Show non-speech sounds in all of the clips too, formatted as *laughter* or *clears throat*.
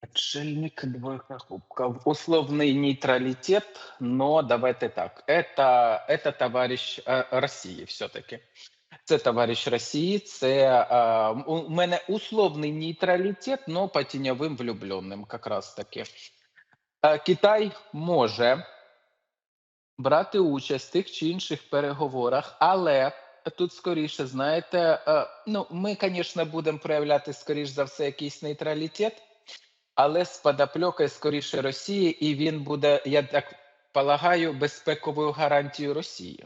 Отшельник, двойка кубков. Условный нейтралитет, но давайте так. Это, это товарищ э, Росії все-таки. Це товариш Росії, це е, у мене условний нейтралітет, но по тіньовим влюбленим, якраз таки. Е, Китай може брати участь в тих чи інших переговорах, але тут скоріше, знаєте, е, ну ми, звісно, будемо проявляти скоріш за все якийсь нейтралітет, але з подопльокою скоріше Росії, і він буде, я так полагаю, безпековою гарантією Росії.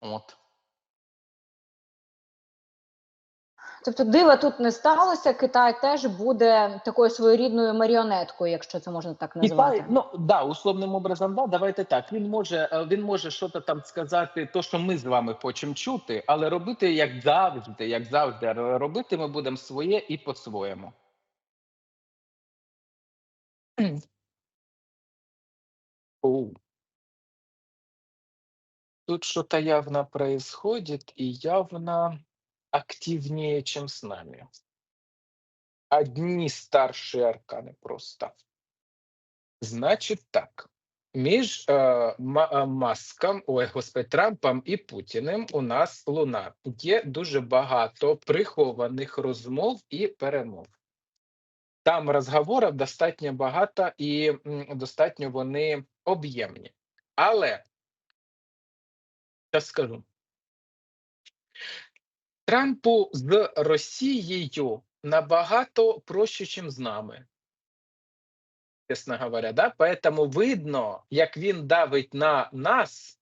От. Тобто дива тут не сталося. Китай теж буде такою своєрідною маріонеткою, якщо це можна так назвати. Китай, ну да, условним образом, да, давайте так. Він може е, він може щось там сказати, то що ми з вами хочемо чути, але робити як завжди, як завжди, робити ми будемо своє і по-своєму. Оу. Тут что-то явно происходит и явно активнее, чем с нами. Одни старшие арканы просто. Значить так. Між е, е, Маском, ой, господи, Трампом і Путіним у нас луна. Є дуже багато прихованих розмов і перемов. Там розговорів достатньо багато і достатньо вони об'ємні. Але Щас скажу. Трампу з Росією набагато проще, ніж з нами. Чесно говоря, да? Поэтому видно, як він давить на нас,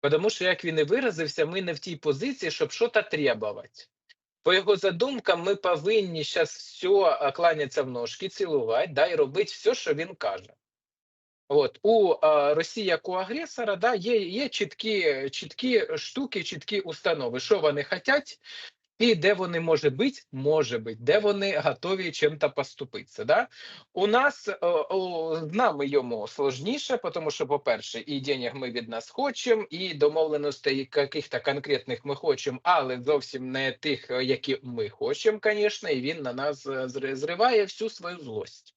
тому що, як він і виразився, ми не в тій позиції, щоб щось требувати. По його задумкам, ми повинні зараз все кланятися в ножки, цілувати, да, і робити все, що він каже. От у а, Росії як у агресора да, є є чіткі чіткі штуки, чіткі установи, що вони хочуть, і де вони може бути, може бути, де вони готові чим-то поступитися. Да? У нас з нами йому сложніше, тому що, по-перше, і денег ми від нас хочемо, і домовленостей яких-то конкретних ми хочемо, але зовсім не тих, які ми хочемо, звісно, і він на нас зриває всю свою злость.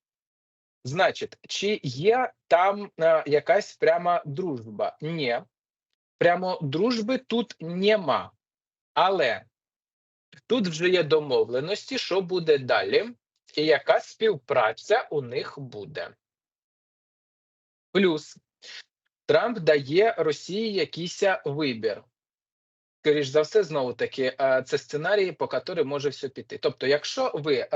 Значить, чи є там е, якась пряма дружба? Ні. Прямо дружби тут нема. Але тут вже є домовленості, що буде далі, і яка співпраця у них буде. Плюс Трамп дає Росії якийсь вибір скоріш за все, знову таки, е, це сценарії, по яким може все піти. Тобто, якщо ви, е,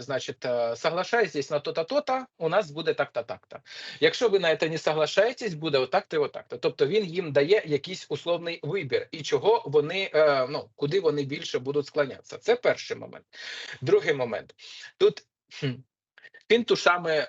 значить, е, соглашаєтесь на то-то, то-то, у нас буде так-то, так-то. Якщо ви на це не соглашаєтесь, буде отак-то і отак-то. Тобто він їм дає якийсь условний вибір, і чого вони, ну, куди вони більше будуть склонятися. Це перший момент. Другий момент. Тут він тушами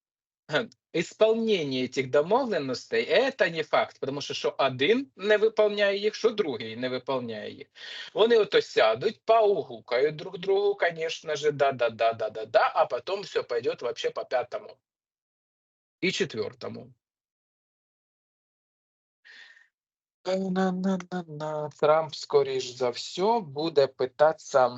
*clears throat* Ісполнення цих домовленостей це не факт, тому що що один не виконує їх, що другий не виконує їх. Вони ото сядуть, поугукають друг другу, звісно ж, да-да-да-да-да-да, а потім все пойде вообще по п'ятому і четвертому. Трамп, скоріш за все, буде питатися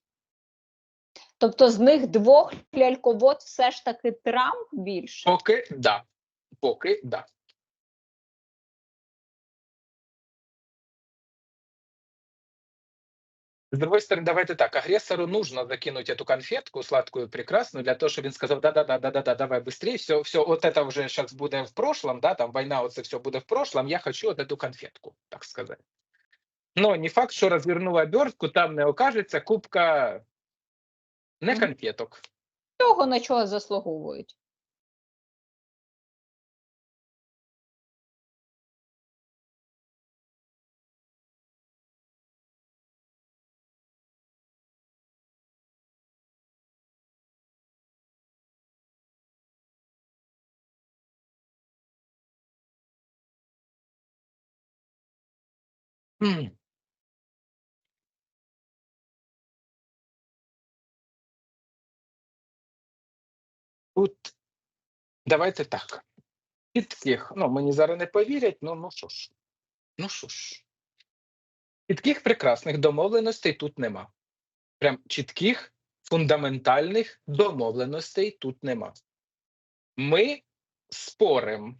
Тобто з них двох ляльковод все ж таки Трамп більше. Поки да. Поки да. С другой стороны, давайте так, агрессору нужно закинуть эту конфетку сладкую, прекрасную, для того, чтобы он сказал, да-да-да, да-да-да, давай быстрее, все, все, вот это уже сейчас будет в прошлом, да, там война, вот это все будет в прошлом, я хочу вот эту конфетку, так сказать. Но не факт, що розвернув обертку, там не окажеться кубка не конфеток. Того на чого заслуговують. М. давайте так. Чітких, ну мені зараз не повірять, ну, ну що ж. Ну що ж. Чітких прекрасних домовленостей тут нема. Прям чітких фундаментальних домовленостей тут нема. Ми спорим.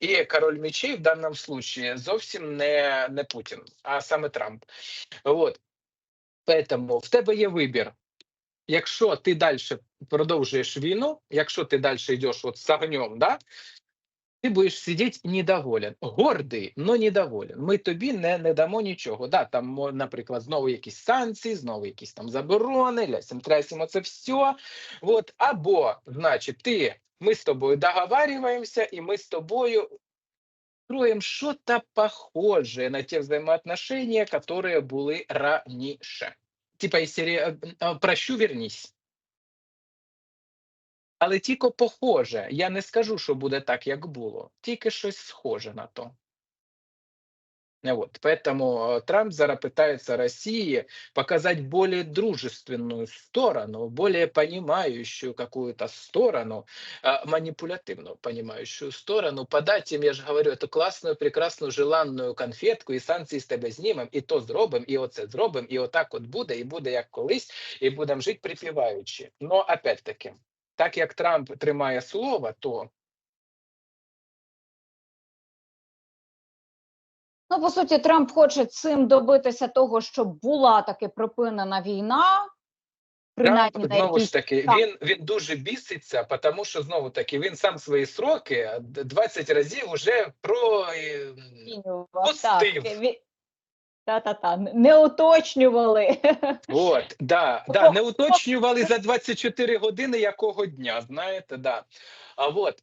і король мечей в даному случае зовсім не, не Путін, а саме Трамп. От. Поэтому в тебе є вибір. Якщо ти далі продовжуєш війну, якщо ти далі йдеш от з огнем, да, ти будеш сидіти недоволен. Гордий, але недоволен. Ми тобі не, не дамо нічого. Да, там, наприклад, знову якісь санкції, знову якісь там заборони, лясім трясимо це все. От. Або, значить, ти, ми з тобою договарюємося, і ми з тобою строим что-то похожее на те взаимоотношения, которые были раньше. Типа из серии э, э, «Прощу, вернись». Але тільки похоже. Я не скажу, що буде так, як було. Тільки щось схоже на то. Э, Вот. Поэтому э, Трамп зараз пытается России показать более дружественную сторону, более понимающую какую-то сторону, э, манипулятивную понимающую сторону, подать им, я же говорю, эту классную, прекрасную, желанную конфетку, і санкції з тебе знімем, і то зробим, і оце зробим, і отак от буде, і буде як колись, і будемо жити припіваючи. Но опять-таки, так як Трамп тримає слово, то Ну, по суті, Трамп хоче цим добитися того, щоб була таки припинена війна. Принаймні Трамп, знову ж таки, так. він, він дуже біситься, тому що знову таки він сам свої сроки 20 разів уже про е. Пустив. Та-та-та, не уточнювали. от, да, да, не уточнювали за 24 години якого дня, знаєте, да. А от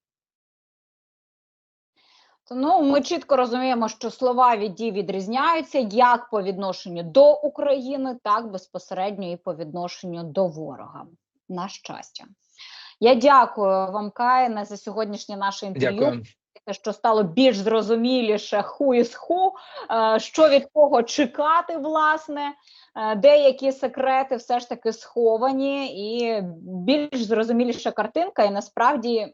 Ну, ми чітко розуміємо, що слова від дій відрізняються як по відношенню до України, так безпосередньо і по відношенню до ворога. На щастя. Я дякую вам, Каїне, за сьогоднішнє наше інтерв'ю. Дякую. те, що стало більш зрозуміліше who is who, е, що від кого чекати, власне. Е, Деякі секрети все ж таки сховані, і більш зрозуміліша картинка, і насправді.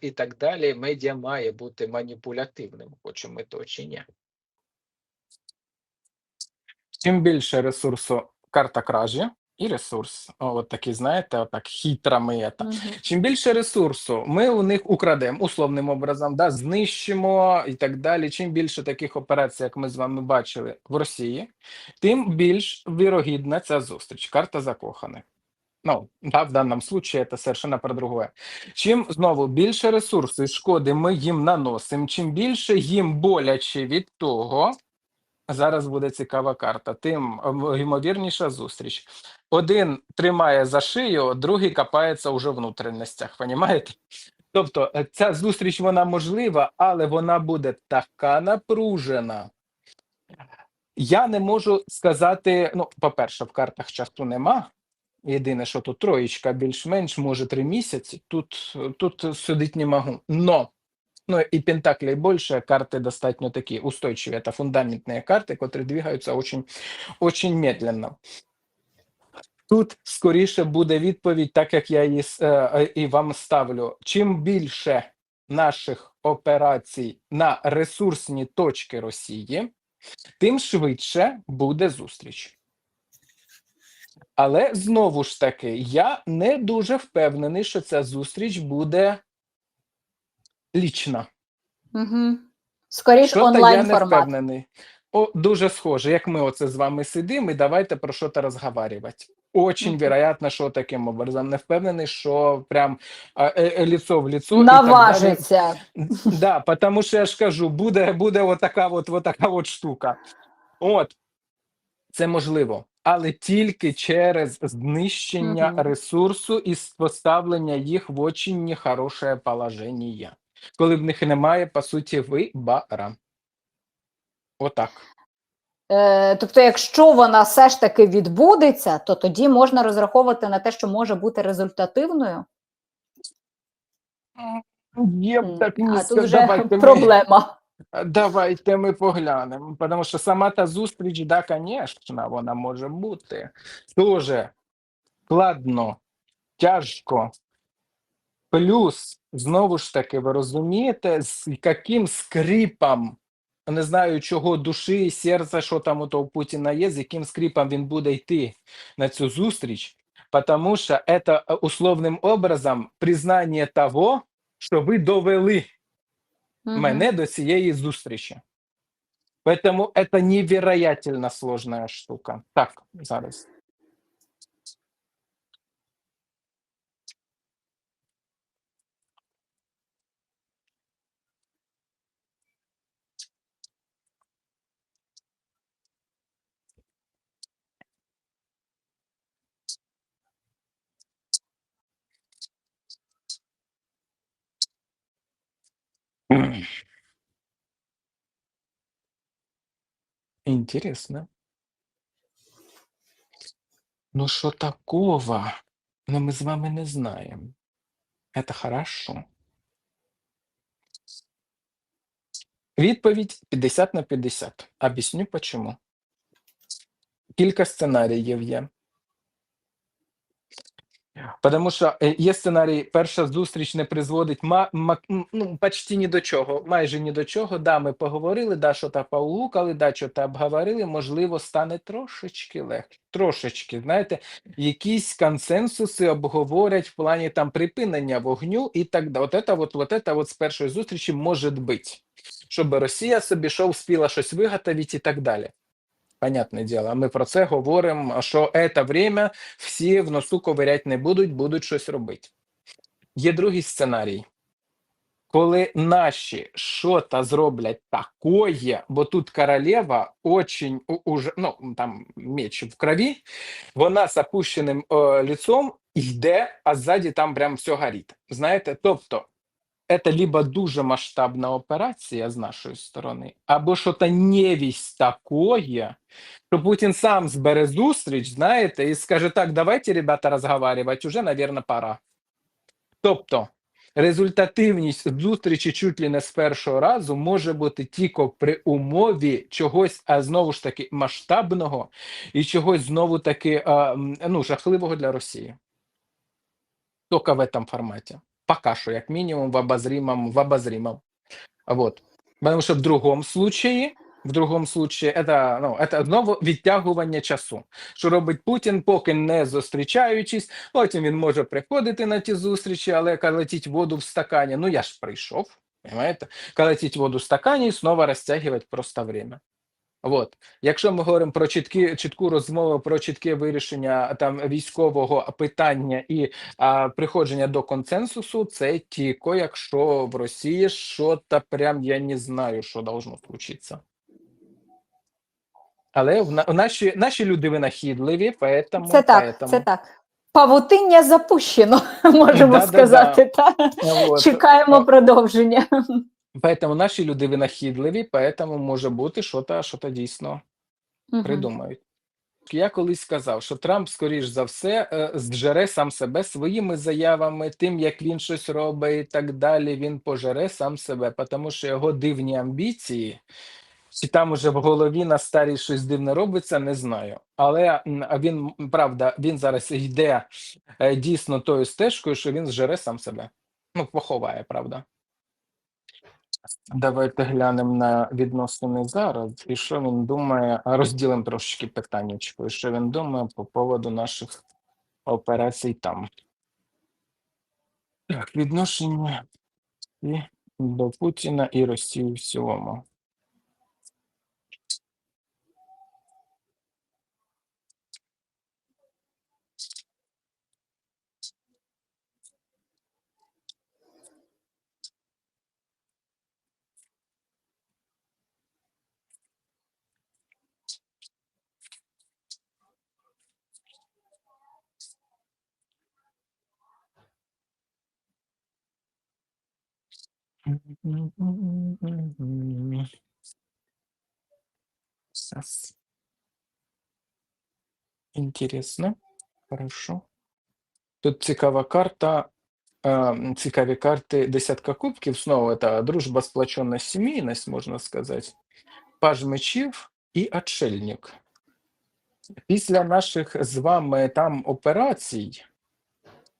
і так далі. Медіа має бути маніпулятивним, хочемо ми то чи ні. Чим більше ресурсу карта кражі і ресурс, от такі, знаєте, отак хитра мета. Мгм. Чим більше ресурсу ми у них украдемо условним образом, да, знищимо і так далі. Чим більше таких операцій, як ми з вами бачили в Росії, тим більш вірогідна ця зустріч. Карта закоханих. Ну, да, в даному случае це совершенно про другое. Чим знову більше ресурсу і шкоди ми їм наносимо, чим більше їм боляче від того, зараз буде цікава карта, тим ем, ймовірніша зустріч. Один тримає за шию, другий копається уже в внутрішностях, понімаєте? Тобто е, ця зустріч вона можлива, але вона буде така напружена. Я не можу сказати, ну, по-перше, в картах часу нема. Єдине, що тут троєчка більш-менш, може три місяці. Тут, тут судити не можу. Но Ну і пентаклей більше, карти достатньо такі устойчиві. Це фундаментні карти, які двигаються очень, очень медленно. Тут скоріше буде відповідь, так як я її е, е, і вам ставлю. Чим більше наших операцій на ресурсні точки Росії, тим швидше буде зустріч. Але знову ж таки, я не дуже впевнений, що ця зустріч буде лічна. Угу. Скоріш Що-то я не формат. впевнений. О, дуже схоже, як ми оце з вами сидимо, і давайте про що то розговарювати. Очень Мгм. вероятно, що таким образом. Не впевнений, що прям е, е, лицо в так. Наважиться. Да, тому що я ж кажу, буде, буде отака от, отака от штука. От, це можливо, але тільки через знищення Мгм. ресурсу і поставлення їх в очень нехороше положення. Коли в них немає, по суті, вибора. Отак. Е, тобто, якщо вона все ж таки відбудеться, то тоді можна розраховувати на те, що може бути результативною. М, б так а не тут вже проблема. Давайте ми поглянемо. Тому що сама та зустріч, да, звісно, вона може бути. Дуже складно, тяжко. Плюс, знову ж таки, ви розумієте, з яким скрипом, не знаю чого, душі, серця, що там у того Путіна є, з яким скрипом він буде йти на цю зустріч, тому що це условним образом признання того, що ви довели Мгм. мене до цієї зустрічі. Поэтому это невероятно сложная штука. Так, зараз. Интересно. Ну, що такого? Ну, ми з вами не знаємо. Это хорошо. Відповідь 50 на 50. Об'ясню почему. Кілька сценаріїв є. Тому що є сценарій, перша зустріч не призводить ма, ма, ну, почти ні до чого, майже ні до чого. Да, ми поговорили, да, що та поулукали, да, що та обговорили, можливо, стане трошечки легше. Трошечки, знаєте, якісь консенсуси обговорять в плані там припинення вогню і так далі. От это, от, от от з першої зустрічі може бути. Щоб Росія собі що вспіла щось виготовити і так далі. Понятне діло, ми про це говоримо, що це время всі в носу ковирять не будуть, будуть щось робити. Є другий сценарій. коли наші що-то зроблять такое, бо тут королева очень уже, ну там меч в крові, вона з опущеним е, лицом йде, а ззаді там прям все горить. Знаєте, тобто. Це либо дуже масштабна операція з нашої сторони, або що-то невість такое, що Путін сам збере зустріч, знаєте, і скаже: так, давайте, ребята, розговаривати, уже, наверное, пора. Тобто, результативність зустрічі чуть ли не з першого разу може бути тільки при умові чогось, а знову ж таки, масштабного і чогось знову таки ну, жахливого для Росії. Тільки в этом форматі. Пока що, як мінімум, в обозримом, в обозримом. Вот. Потому що в другому случаї, в другому случаї, это, ну, это знову відтягування часу. Що робить Путін, поки не зустрічаючись, потім він може приходити на ті зустрічі, але калатіть воду в стакані. Ну я ж прийшов, понимаете? Калатіть воду в стакані і знову розтягувати просто время. Вот. Якщо ми говоримо про чіткі, чітку розмову про чітке вирішення там військового питання і а, приходження до консенсусу, це тільки якщо в Росії що-то прям я не знаю, що должно случитися. Але в на, наші, наші люди винахідливі, поэтому, Це так, поэтому, це так. Павутиння запущено, *laughs* можемо Да-да-да. сказати. Та? Вот. Чекаємо продовження. Поэтому наші люди винахідливі, поэтому може бути що-то, що-то дійсно Мгм. придумають. Я колись сказав, що Трамп, скоріш за все, зжере сам себе своїми заявами, тим, як він щось робить і так далі. Він пожере сам себе, тому що його дивні амбіції, чи там уже в голові на старій щось дивне робиться, не знаю. Але він правда, він зараз йде е, дійсно тою стежкою, що він зжере сам себе. Ну, поховає, правда. Давайте глянемо на відносини зараз, і що він думає, а розділимо трошечки питаннячко, і що він думає по поводу наших операцій там. Так, відношення і до Путіна і Росії в цілому. Сейчас. Інтересно. Хорошо. Тут цікава карта. е, Цікаві карти десятка кубків. Знову це дружба, сплоченность, сімейність, можна сказати. Паж мечів і отшельник. Після наших з вами там операцій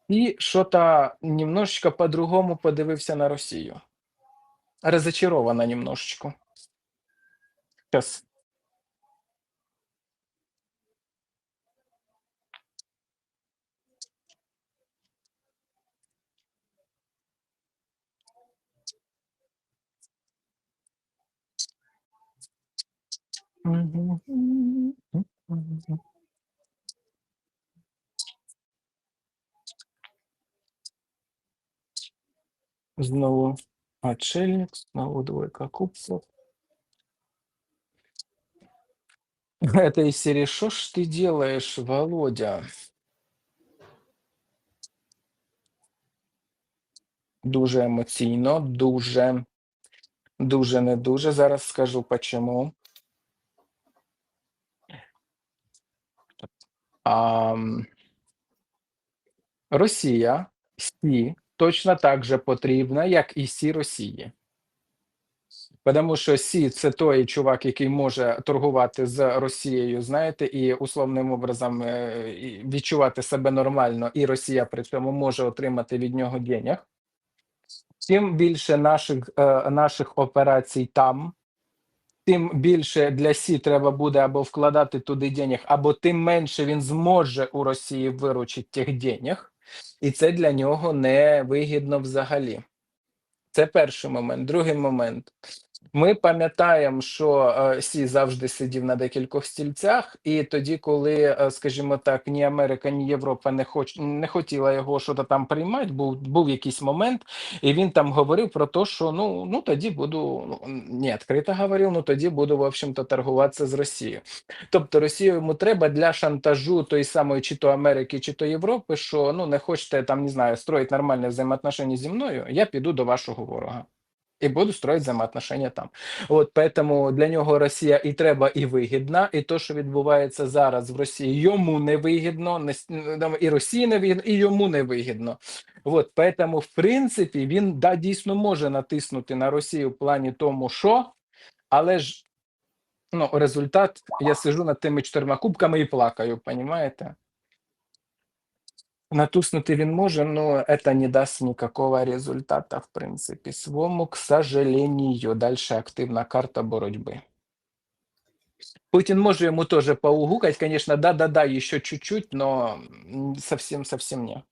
і що-то немножечко по-другому подивився на Росію. Разочарована немножечко. Сейчас. Знову отшельник, знову двойка кубков. *laughs* Это из серии «Что ж ты делаешь, Володя?» Дуже емоційно, дуже, дуже не дуже. Зараз скажу почему. А, м, Росія Сі точно так же потрібна, як і Сі Росії. Тому що Сі це той чувак, який може торгувати з Росією, знаєте, і условним образом е, відчувати себе нормально, і Росія при цьому може отримати від нього денег. Чим більше наших, е, наших операцій там, тим більше для Сі треба буде або вкладати туди денег, або тим менше він зможе у Росії виручити тих денег, і це для нього не вигідно взагалі. Це перший момент. Другий момент. Ми пам'ятаємо, що е, Сі завжди сидів на декількох стільцях, і тоді, коли, е, скажімо так, ні Америка, ні Європа не хоч не хотіла його щось там приймати, був був якийсь момент, і він там говорив про те, що ну ну тоді буду ну не відкрито говорив, ну тоді буду в общем-то торгуватися з Росією. Тобто Росію йому треба для шантажу тої самої чи то Америки, чи то Європи, що ну не хочете там не знаю строїти нормальні взаємоотношення зі мною, я піду до вашого ворога. І буду строїти взаємоотношення там. От поэтому для нього Росія і треба, і вигідна, і то, що відбувається зараз в Росії, йому не вигідно, не і Росії не вигідно, і йому не вигідно. От поэтому, в принципі, він да дійсно може натиснути на Росію в плані тому, що, але ж ну, результат, я сижу над тими чотирма кубками і плакаю, понімаєте? Натуснути він може, но это не даст никакого результата, в принципі, свому, к сожалению. Дальше активна карта боротьби. Путин може йому теж поугукать, конечно, да-да-да, еще чуть-чуть, но совсем-совсем не.